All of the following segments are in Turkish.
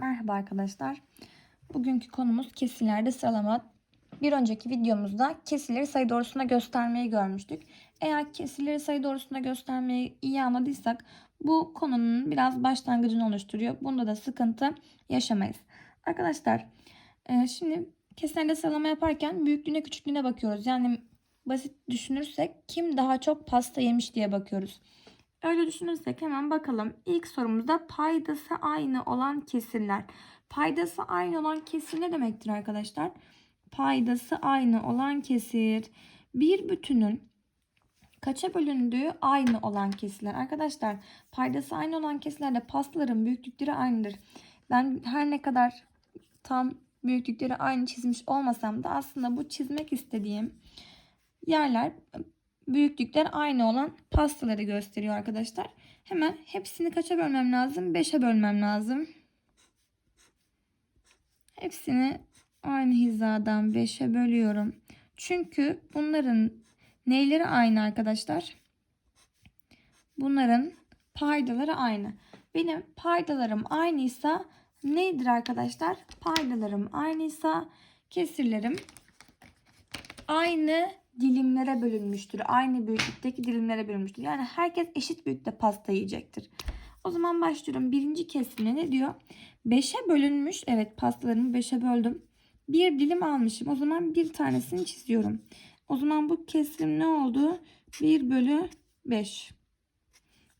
Merhaba arkadaşlar. Bugünkü konumuz kesirlerde sıralama. Bir önceki videomuzda kesirleri sayı doğrusunda göstermeyi görmüştük. Eğer kesirleri sayı doğrusunda göstermeyi iyi anladıysak bu konunun biraz başlangıcını oluşturuyor. Bunda da sıkıntı yaşamayız. Arkadaşlar e, şimdi kesirlerde sıralama yaparken büyüklüğüne küçüklüğüne bakıyoruz. Yani basit düşünürsek kim daha çok pasta yemiş diye bakıyoruz. Öyle düşünürsek hemen bakalım. İlk sorumuzda paydası aynı olan kesirler. Paydası aynı olan kesir ne demektir arkadaşlar? Paydası aynı olan kesir. Bir bütünün kaça bölündüğü aynı olan kesirler. Arkadaşlar paydası aynı olan kesirlerde pastaların büyüklükleri aynıdır. Ben her ne kadar tam büyüklükleri aynı çizmiş olmasam da aslında bu çizmek istediğim yerler büyüklükler aynı olan pastaları gösteriyor arkadaşlar. Hemen hepsini kaça bölmem lazım? 5'e bölmem lazım. Hepsini aynı hizadan 5'e bölüyorum. Çünkü bunların neyleri aynı arkadaşlar? Bunların paydaları aynı. Benim paydalarım aynıysa nedir arkadaşlar? Paydalarım aynıysa kesirlerim aynı dilimlere bölünmüştür. Aynı büyüklükteki dilimlere bölünmüştür. Yani herkes eşit büyüklükte pasta yiyecektir. O zaman başlıyorum. Birinci kesimle ne diyor? 5'e bölünmüş. Evet pastalarımı 5'e böldüm. Bir dilim almışım. O zaman bir tanesini çiziyorum. O zaman bu kesim ne oldu? 1 bölü 5.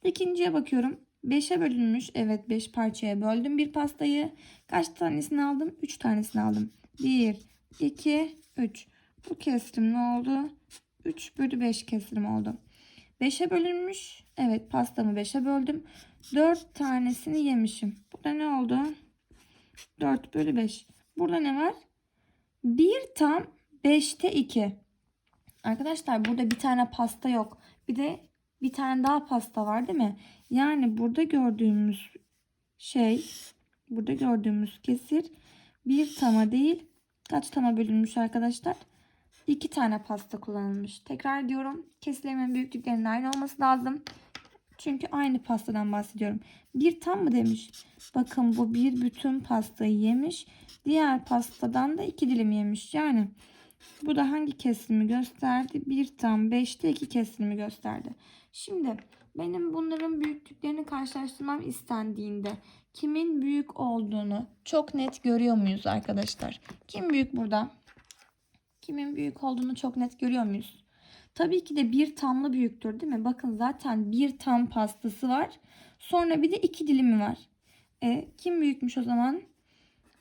İkinciye bakıyorum. 5'e bölünmüş. Evet 5 parçaya böldüm bir pastayı. Kaç tanesini aldım? 3 tanesini aldım. 1, 2, 3. Bu kesirim ne oldu? 3 bölü 5 kesirim oldu. 5'e bölünmüş. Evet pastamı 5'e böldüm. 4 tanesini yemişim. Burada ne oldu? 4 bölü 5. Burada ne var? 1 tam 5'te 2. Arkadaşlar burada bir tane pasta yok. Bir de bir tane daha pasta var değil mi? Yani burada gördüğümüz şey burada gördüğümüz kesir bir tama değil kaç tama bölünmüş arkadaşlar? 2 tane pasta kullanılmış. Tekrar diyorum kesilerimin büyüklüklerinin aynı olması lazım. Çünkü aynı pastadan bahsediyorum. Bir tam mı demiş? Bakın bu bir bütün pastayı yemiş. Diğer pastadan da iki dilim yemiş. Yani bu da hangi kesilimi gösterdi? Bir tam 5'te 2 kesilimi gösterdi. Şimdi benim bunların büyüklüklerini karşılaştırmam istendiğinde kimin büyük olduğunu çok net görüyor muyuz arkadaşlar? Kim büyük burada? Kimin büyük olduğunu çok net görüyor muyuz? Tabii ki de bir tamlı büyüktür değil mi? Bakın zaten bir tam pastası var. Sonra bir de iki dilimi var. E, kim büyükmüş o zaman?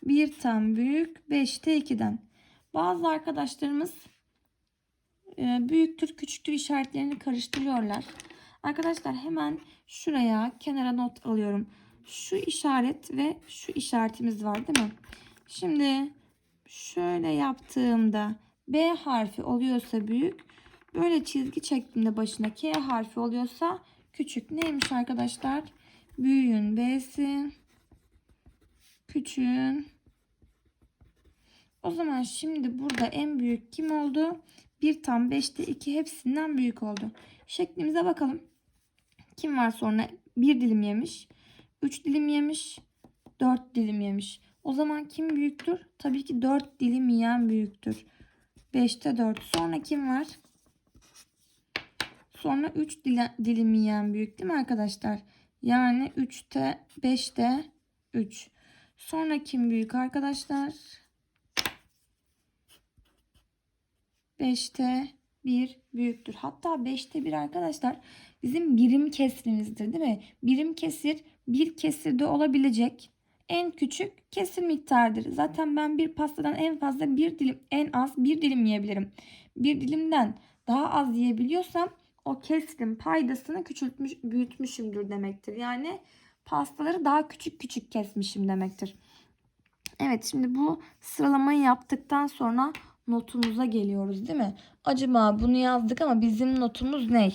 Bir tam büyük 5'te 2'den. Bazı arkadaşlarımız e, büyüktür küçüktür işaretlerini karıştırıyorlar. Arkadaşlar hemen şuraya kenara not alıyorum. Şu işaret ve şu işaretimiz var değil mi? Şimdi şöyle yaptığımda B harfi oluyorsa büyük. Böyle çizgi çektiğimde başına K harfi oluyorsa küçük. Neymiş arkadaşlar? Büyüğün B'si. Küçüğün. O zaman şimdi burada en büyük kim oldu? 1 tam 5'te 2 hepsinden büyük oldu. Şeklimize bakalım. Kim var sonra? 1 dilim yemiş. 3 dilim yemiş. 4 dilim yemiş. O zaman kim büyüktür? Tabii ki 4 dilim yiyen büyüktür. 5'te 4. Sonra kim var? Sonra 3 dilim yiyen büyük değil mi arkadaşlar? Yani 3'te 5'te 3. Sonra kim büyük arkadaşlar? 5'te 1 büyüktür. Hatta 5'te 1 arkadaşlar bizim birim kesrimizdir değil mi? Birim kesir bir kesirde olabilecek en küçük kesir miktarıdır. Zaten ben bir pastadan en fazla bir dilim en az bir dilim yiyebilirim. Bir dilimden daha az yiyebiliyorsam o kesirin paydasını küçültmüş büyütmüşümdür demektir. Yani pastaları daha küçük küçük kesmişim demektir. Evet şimdi bu sıralamayı yaptıktan sonra notumuza geliyoruz değil mi? Acaba bunu yazdık ama bizim notumuz ne?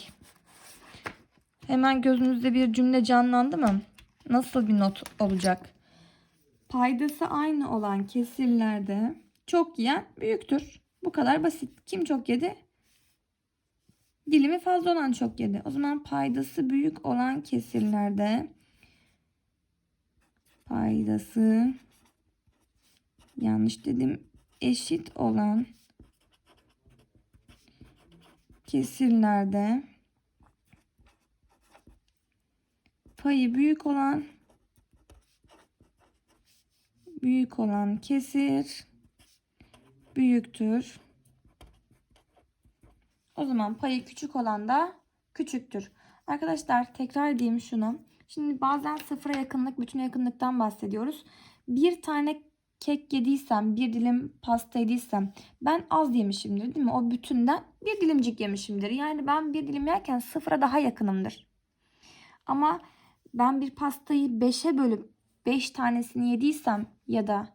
Hemen gözünüzde bir cümle canlandı mı? Nasıl bir not olacak? Paydası aynı olan kesirlerde çok yiyen büyüktür. Bu kadar basit. Kim çok yedi? Dilimi fazla olan çok yedi. O zaman paydası büyük olan kesirlerde paydası yanlış dedim eşit olan kesirlerde payı büyük olan büyük olan kesir büyüktür. O zaman payı küçük olan da küçüktür. Arkadaşlar tekrar edeyim şunu. Şimdi bazen sıfıra yakınlık, bütüne yakınlıktan bahsediyoruz. Bir tane kek yediysem, bir dilim pasta yediysem ben az yemişimdir değil mi? O bütünden bir dilimcik yemişimdir. Yani ben bir dilim yerken sıfıra daha yakınımdır. Ama ben bir pastayı 5'e bölüp 5 tanesini yediysem ya da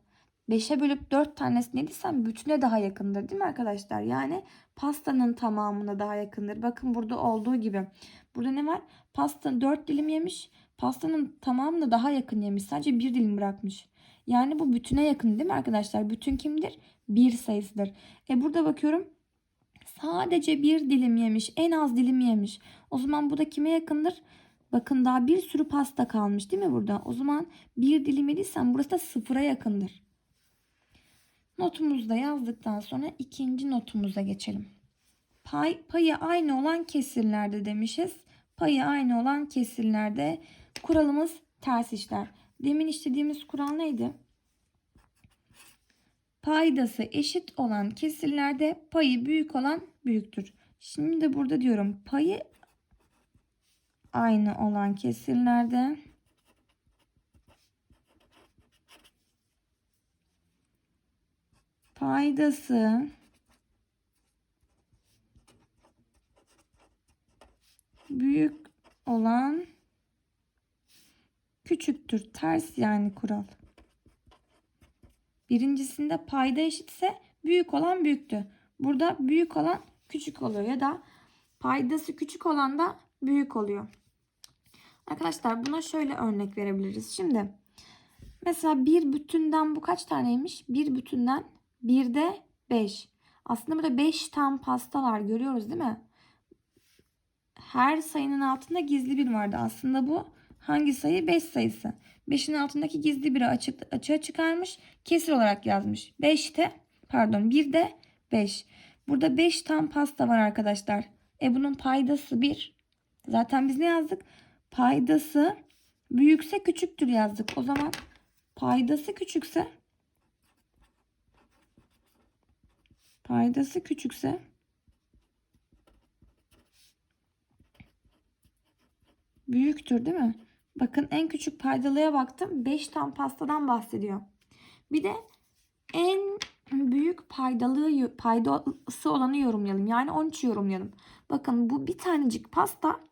5'e bölüp 4 tanesini yediysem bütüne daha yakındır değil mi arkadaşlar? Yani pastanın tamamına daha yakındır. Bakın burada olduğu gibi. Burada ne var? Pasta 4 dilim yemiş. Pastanın tamamına daha yakın yemiş. Sadece bir dilim bırakmış. Yani bu bütüne yakın değil mi arkadaşlar? Bütün kimdir? Bir sayısıdır. E burada bakıyorum. Sadece bir dilim yemiş. En az dilim yemiş. O zaman bu da kime yakındır? Bakın daha bir sürü pasta kalmış değil mi burada? O zaman bir dilim yediysen burası da sıfıra yakındır. Notumuzu da yazdıktan sonra ikinci notumuza geçelim. Pay, payı aynı olan kesirlerde demişiz. Payı aynı olan kesirlerde kuralımız ters işler. Demin işlediğimiz kural neydi? Paydası eşit olan kesirlerde payı büyük olan büyüktür. Şimdi de burada diyorum payı aynı olan kesirlerde paydası büyük olan küçüktür. Ters yani kural. Birincisinde payda eşitse büyük olan büyüktü. Burada büyük olan küçük oluyor ya da paydası küçük olan da büyük oluyor. Arkadaşlar buna şöyle örnek verebiliriz. Şimdi mesela bir bütünden bu kaç taneymiş? Bir bütünden bir de 5. Aslında burada 5 tam pasta var görüyoruz değil mi? Her sayının altında gizli bir vardı. Aslında bu hangi sayı? 5 sayısı. 5'in altındaki gizli biri açık, açığa çıkarmış. Kesir olarak yazmış. 5'te pardon 1 de 5. Burada 5 tam pasta var arkadaşlar. E bunun paydası 1. Zaten biz ne yazdık? Paydası büyükse küçüktür yazdık. O zaman paydası küçükse paydası küçükse büyüktür değil mi? Bakın en küçük paydalıya baktım. 5 tam pastadan bahsediyor. Bir de en büyük paydalığı paydası olanı yorumlayalım. Yani 13 yorumlayalım. Bakın bu bir tanecik pasta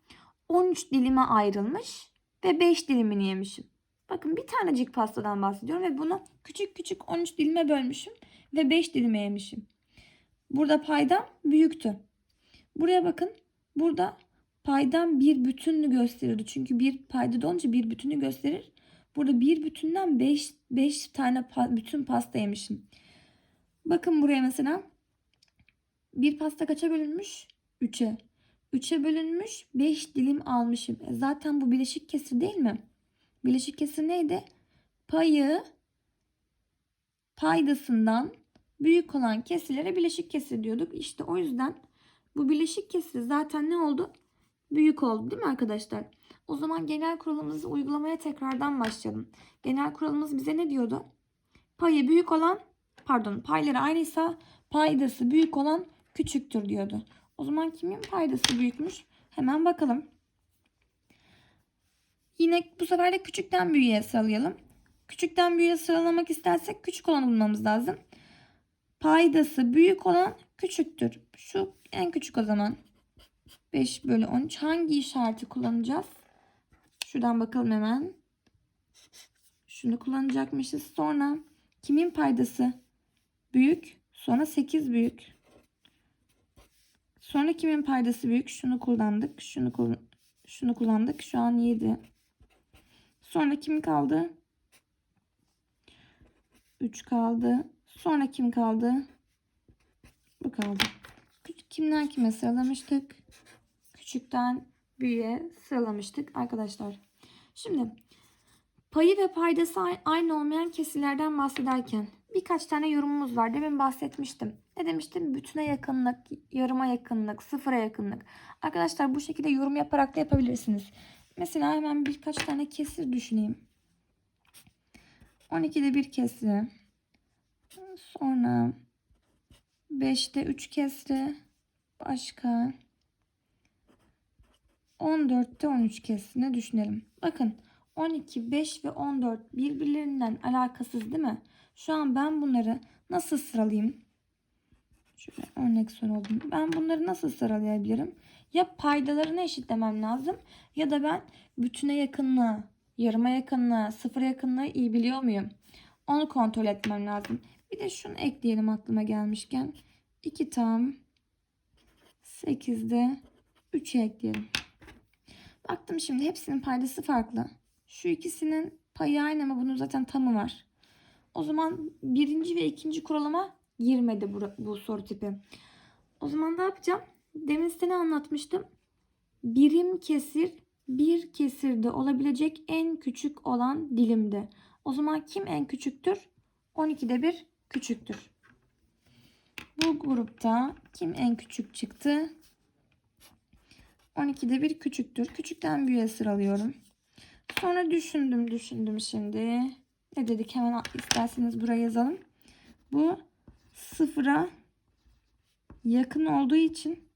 13 dilime ayrılmış ve 5 dilimini yemişim. Bakın bir tanecik pastadan bahsediyorum ve bunu küçük küçük 13 dilime bölmüşüm ve 5 dilime yemişim. Burada paydam büyüktü. Buraya bakın. Burada paydam bir bütününü gösterirdi. Çünkü bir payda olunca bir bütünü gösterir. Burada bir bütünden 5 5 tane pa- bütün pasta yemişim. Bakın buraya mesela bir pasta kaça bölünmüş? 3'e. 3'e bölünmüş 5 dilim almışım. E zaten bu bileşik kesir değil mi? Bileşik kesir neydi? Payı paydasından büyük olan kesirlere bileşik kesir diyorduk. İşte o yüzden bu bileşik kesir zaten ne oldu? Büyük oldu değil mi arkadaşlar? O zaman genel kuralımızı uygulamaya tekrardan başlayalım. Genel kuralımız bize ne diyordu? Payı büyük olan pardon payları aynıysa paydası büyük olan küçüktür diyordu. O zaman kimin paydası büyükmüş? Hemen bakalım. Yine bu sefer de küçükten büyüğe sıralayalım. Küçükten büyüğe sıralamak istersek küçük olanı bulmamız lazım. Paydası büyük olan küçüktür. Şu en küçük o zaman. 5 bölü 13. Hangi işareti kullanacağız? Şuradan bakalım hemen. Şunu kullanacakmışız. Sonra kimin paydası büyük? Sonra 8 büyük. Sonra kimin paydası büyük? Şunu kullandık. Şunu şunu kullandık. Şu an 7. Sonra kim kaldı? 3 kaldı. Sonra kim kaldı? Bu kaldı. Kimden kime sıralamıştık? Küçükten büyüğe sıralamıştık arkadaşlar. Şimdi Payı ve paydası aynı olmayan kesirlerden bahsederken birkaç tane yorumumuz var. Demin bahsetmiştim. Ne demiştim? Bütüne yakınlık, yarıma yakınlık, sıfıra yakınlık. Arkadaşlar bu şekilde yorum yaparak da yapabilirsiniz. Mesela hemen birkaç tane kesir düşüneyim. 12'de bir kesri. Sonra 5'te 3 kesri. Başka. 14'te 13 kesrini düşünelim. Bakın 12, 5 ve 14 birbirlerinden alakasız değil mi? Şu an ben bunları nasıl sıralayayım? Şöyle örnek soru oldu. Ben bunları nasıl sıralayabilirim? Ya paydalarını eşitlemem lazım ya da ben bütüne yakınlığı, yarıma yakınlığı, sıfıra yakınlığı iyi biliyor muyum? Onu kontrol etmem lazım. Bir de şunu ekleyelim aklıma gelmişken. 2 tam 8'de 3'ü ekleyelim. Baktım şimdi hepsinin paydası farklı. Şu ikisinin payı aynı ama bunun zaten tamı var. O zaman birinci ve ikinci kuralıma girmedi bu, bu soru tipi. O zaman ne yapacağım? Demin size ne anlatmıştım? Birim kesir bir kesirde olabilecek en küçük olan dilimde. O zaman kim en küçüktür? 12'de bir küçüktür. Bu grupta kim en küçük çıktı? 12'de bir küçüktür. Küçükten büyüğe sıralıyorum. Sonra düşündüm düşündüm şimdi. Ne dedik hemen isterseniz buraya yazalım. Bu sıfıra yakın olduğu için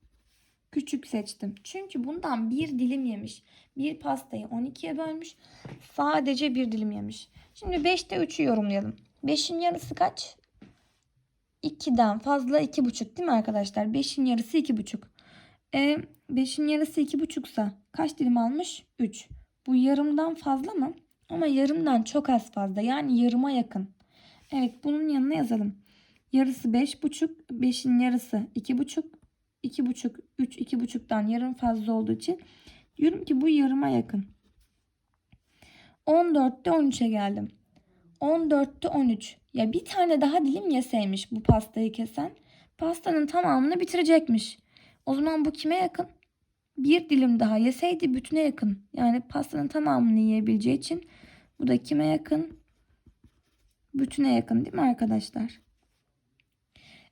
küçük seçtim. Çünkü bundan bir dilim yemiş. Bir pastayı 12'ye bölmüş. Sadece bir dilim yemiş. Şimdi 5'te 3'ü yorumlayalım. 5'in yarısı kaç? 2'den fazla 2,5 değil mi arkadaşlar? 5'in yarısı 2,5. E, 5'in yarısı 2,5'sa kaç dilim almış? 3. Bu yarımdan fazla mı? Ama yarımdan çok az fazla. Yani yarıma yakın. Evet bunun yanına yazalım. Yarısı 5,5. 5'in yarısı 2,5. 2,5, 3, 2,5'dan yarım fazla olduğu için diyorum ki bu yarıma yakın. 14'te 13'e geldim. 14'te 13. Ya bir tane daha dilim yeseymiş bu pastayı kesen. Pastanın tamamını bitirecekmiş. O zaman bu kime yakın? Bir dilim daha yeseydi bütüne yakın. Yani pastanın tamamını yiyebileceği için bu da kime yakın? Bütüne yakın değil mi arkadaşlar?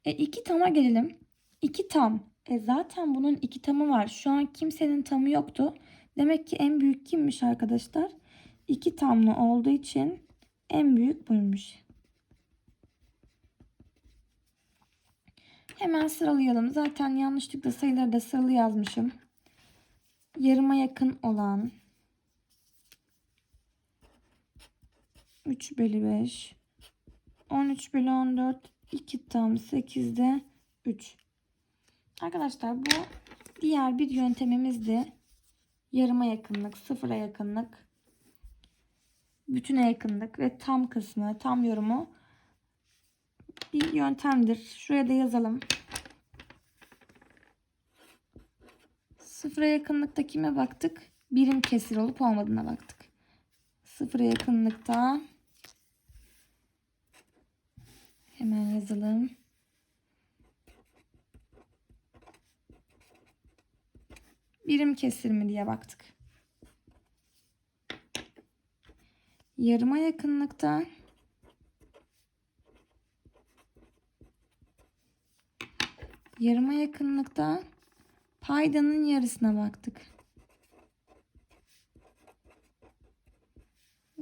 E iki tama gelelim. İki tam. E zaten bunun iki tamı var. Şu an kimsenin tamı yoktu. Demek ki en büyük kimmiş arkadaşlar? İki tamlı olduğu için en büyük buymuş. Hemen sıralayalım. Zaten yanlışlıkla sayıları da sıralı yazmışım. Yarıma yakın olan 3 bölü 5 13 bölü 14 2 tam 8'de 3. Arkadaşlar bu diğer bir yöntemimizdi. Yarıma yakınlık, sıfıra yakınlık, bütüne yakınlık ve tam kısmı, tam yorumu bir yöntemdir. Şuraya da yazalım. Sıfıra yakınlıkta kime baktık? Birim kesir olup olmadığına baktık. Sıfıra yakınlıkta hemen yazalım. Birim kesir mi diye baktık. Yarıma yakınlıkta yarıma yakınlıkta paydanın yarısına baktık.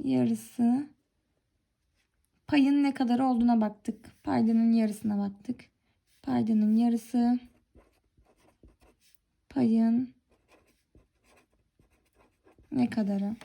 Yarısı payın ne kadar olduğuna baktık. Paydanın yarısına baktık. Paydanın yarısı payın ne kadarı?